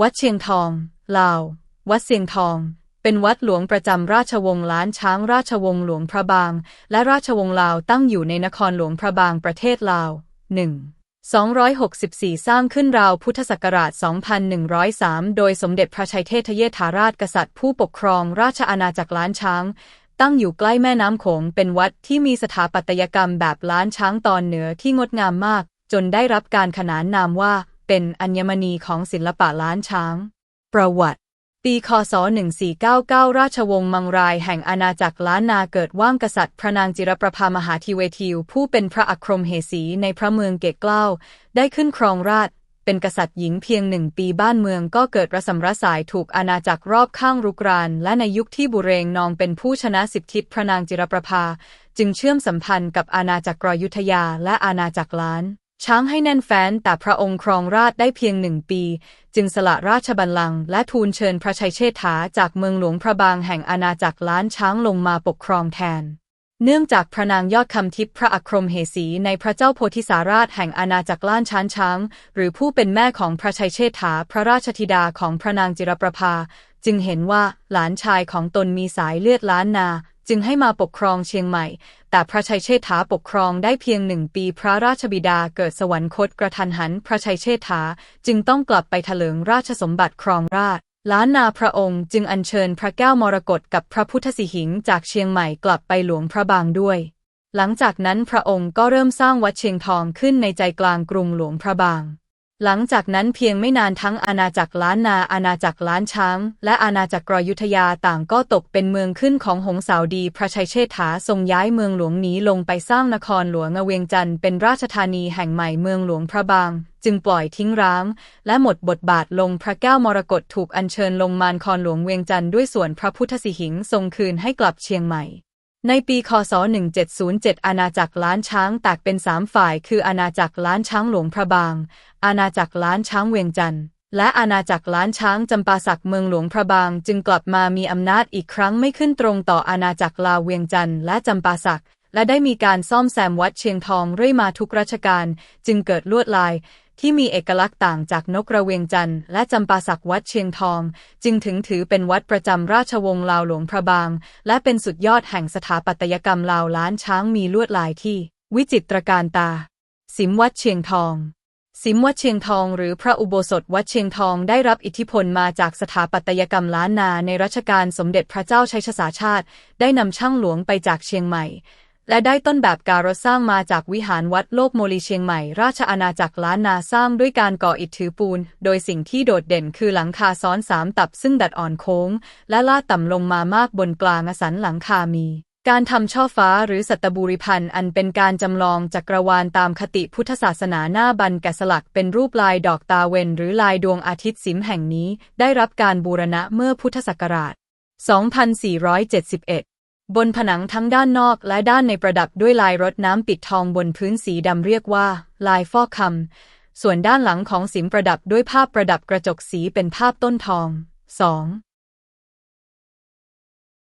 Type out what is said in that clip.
วัดเชียงทอง ลาว วัดเสียงทอง เป็นวัดหลวงประจำราชวงศ์ล้านช้างราชวงศ์หลวงพระบาง และราชวงศ์ลาวตั้งอยู่ในนครหลวงพระบางประเทศลาว 1. 264 สร้างขึ้นราวพุทธศักราช 2103 โดยสมเด็จพระชัยเทพเยธาราชกษัตริย์ผู้ปกครองราชอาณาจักรล้านช้าง ตั้งอยู่ใกล้แม่น้ำโขงเป็นวัดที่มีสถาปัตยกรรมแบบล้านช้างตอนเหนือที่งดงามมาก จนได้รับการขนานนามว่า เป็นอัญมณีของศิลปะล้านช้าง ประวัติ ปีคศ 1499 ราชวงศ์มังรายแห่งอาณาจักรล้านนาเกิดว่างกษัตริย์พระนางจิรประภามหาธิเวทิว ผู้เป็นพระอัครมเหสีในพระเมืองเกตเกล้า ได้ขึ้นครองราชเป็นกษัตริย์หญิงเพียงหนึ่งปีบ้านเมืองก็เกิดระสำระสายถูกอาณาจักรรอบข้างรุกราน และในยุคที่บุเรงนองเป็นผู้ชนะสิบทิศพระนางจิรประภา จึงเชื่อมสัมพันธ์กับอาณาจักรรยุธยาและอาณาจักรล้าน ช้างให้แน่นแฟ้นแต่พระองค์ครองราชได้เพียงหนึ่งปี จึงสละราชบัลลังก์และทูลเชิญพระชัยเชษฐาจากเมืองหลวงพระบางแห่งอาณาจักรล้านช้างลงมาปกครองแทน เนื่องจากพระนางยอดคำทิพย์พระอัครมเหสีในพระเจ้าโพธิสาราชแห่งอาณาจักรล้านช้านช้าง หรือผู้เป็นแม่ของพระชัยเชษฐาพระราชธิดาของพระนางจิรประภา จึงเห็นว่าหลานชายของตนมีสายเลือดล้านนา จึงให้มาปกครองเชียงใหม่ แต่พระชัยเชษฐาปกครองได้เพียงหนึ่งปีพระราชบิดาเกิดสวรรคตกระทันหัน พระชัยเชษฐาจึงต้องกลับไปถลิงราชสมบัติครองราชล้านนาพระองค์จึงอัญเชิญพระแก้วมรกตกับพระพุทธสิหิงจากเชียงใหม่กลับไปหลวงพระบางด้วย หลังจากนั้นพระองค์ก็เริ่มสร้างวัดเชียงทองขึ้นในใจกลางกรุงหลวงพระบาง หลังจากนั้นเพียงไม่นานทั้งอาณาจักรล้านนาอาณาจักรล้านช้าง และอาณาจักรยุธยาต่างก็ตกเป็นเมืองขึ้นของหงสาวดีพระชัยเชษฐาทรงย้ายเมืองหลวงนี้ลงไปสร้างนครหลวงเวียงจันทร์เป็นราชธานีแห่งใหม่เมืองหลวงพระบาง จึงปล่อยทิ้งร้าง และหมดบทบาทลงพระแก้วมรกตถูกอัญเชิญลงมานครหลวงเวียงจันทร์ด้วยส่วนพระพุทธสิหิงทรงคืนให้กลับเชียงใหม่ ในปีคศ 1707 อาณาจักรล้านช้างแตกเป็นสามฝ่าย คืออาณาจักรล้านช้างหลวงพระบาง อาณาจักรล้านช้างเวียงจันทร์และอาณาจักรล้านช้างจำปาสักเมืองหลวงพระบาง จึงกลับมามีอำนาจอีกครั้งไม่ขึ้นตรงต่ออาณาจักรลาวเวียงจันทร์และจำปาสักและได้มีการซ่อมแซมวัดเชียงทองเรื่อยมาทุกรัชกาลจึงเกิดลวดลาย ที่มีเอกลักษณ์ต่างจากนกกระเวียงจันทร์และจำปาสักวัดเชียงทอง จึงถึงถือเป็นวัดประจำราชวงศ์ลาวหลวงพระบาง และเป็นสุดยอดแห่งสถาปัตยกรรมลาวล้านช้างมีลวดลายที่ วิจิตรการตา สิมวัดเชียงทองสิมวัดเชียงทองหรือพระอุโบสถวัดเชียงทองได้รับอิทธิพลมาจากสถาปัตยกรรมล้านนาในรัชกาลสมเด็จพระเจ้าชัยชสาชาติ ได้นำช่างหลวงไปจากเชียงใหม่ และได้ต้นแบบการสร้างมาจากวิหารวัดโลกโมลีเชียงใหม่ ราชอาณาจักรล้านนาสร้างด้วยการก่ออิฐถือปูน โดยสิ่งที่โดดเด่นคือหลังคาซ้อนสามตับซึ่งดัดอ่อนโค้ง และลาดต่ำลงมามากบนกลางอสันหลังคามีการทำช่อฟ้าหรือสัตบูริพันธ์อันเป็นการจำลองจักรวาลตามคติพุทธศาสนาหน้าบันแกะสลักเป็นรูปลายดอกตาเวนหรือลายดวงอาทิตย์สิมแห่งนี้ ได้รับการบูรณะเมื่อพุทธศักราช 2471 บนผนังทั้งด้านนอกและด้านในประดับด้วยลายรดน้ำปิดทองบนพื้นสีดำเรียกว่า ลายฟอกคำ ส่วนด้านหลังของสิมประดับด้วยภาพประดับกระจกสีเป็นภาพต้นทอง 2.